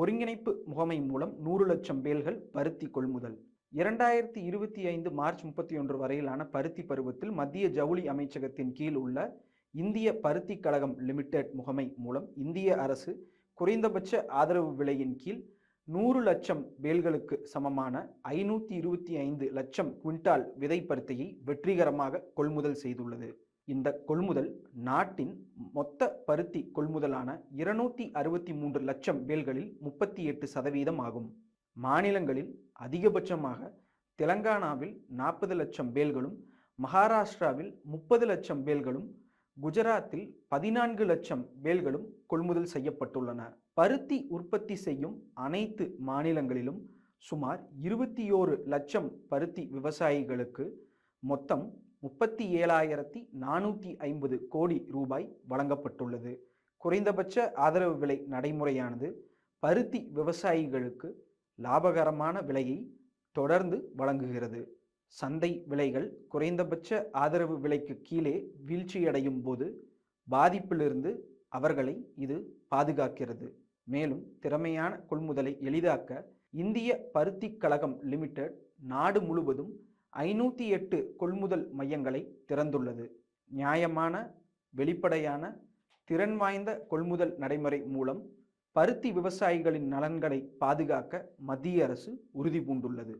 ஒருங்கிணைப்பு முகமை மூலம் நூறு லட்சம் பேல்கள் பருத்தி கொள்முதல். இரண்டாயிரத்தி இருபத்தி ஐந்து மார்ச் முப்பத்தி ஒன்று வரையிலான பருத்தி பருவத்தில் மத்திய ஜவுளி அமைச்சகத்தின் கீழ் உள்ள இந்திய பருத்தி கழகம் லிமிடெட் முகமை மூலம் இந்திய அரசு குறைந்தபட்ச ஆதரவு விலையின் கீழ் நூறு லட்சம் பேல்களுக்கு சமமான ஐநூற்றி இருபத்தி ஐந்து லட்சம் குவிண்டால் விதை பருத்தியை வெற்றிகரமாக கொள்முதல் செய்துள்ளது. இந்த கொள்முதல் நாட்டின் மொத்த பருத்தி கொள்முதலான இருநூத்தி அறுபத்தி மூன்று லட்சம் பேல்களில் முப்பத்தி எட்டு சதவீதம் ஆகும். மாநிலங்களில் அதிகபட்சமாக தெலங்கானாவில் நாற்பது லட்சம் பேல்களும் மகாராஷ்டிராவில் முப்பது லட்சம் பேல்களும் குஜராத்தில் பதினான்கு லட்சம் பேல்களும் கொள்முதல் செய்யப்பட்டுள்ளன. பருத்தி உற்பத்தி செய்யும் அனைத்து மாநிலங்களிலும் சுமார் இருபத்தி ஓரு லட்சம் பருத்தி விவசாயிகளுக்கு மொத்தம் முப்பத்தி ஏழாயிரத்தி நானூற்றி ஐம்பது கோடி ரூபாய் வழங்கப்பட்டுள்ளது. குறைந்தபட்ச ஆதரவு விலை நடைமுறையானது. பருத்தி விவசாயிகளுக்கு லாபகரமான விலையை தொடர்ந்து வழங்குகிறது. சந்தை விலைகள் குறைந்தபட்ச ஆதரவு விலைக்கு கீழே வீழ்ச்சியடையும் போது பாதிப்பிலிருந்து அவர்களை இது பாதுகாக்கிறது. மேலும் திறமையான கொள்முதலை எளிதாக்க இந்திய பருத்தி கழகம் லிமிடெட் நாடு முழுவதும் ஐநூற்றி எட்டு கொள்முதல் மையங்களை திறந்துள்ளது. நியாயமான வெளிப்படையான திறன் வாய்ந்த கொள்முதல் நடைமுறை மூலம் பருத்தி விவசாயிகளின் நலன்களை பாதுகாக்க மத்திய அரசு உறுதி பூண்டுள்ளது.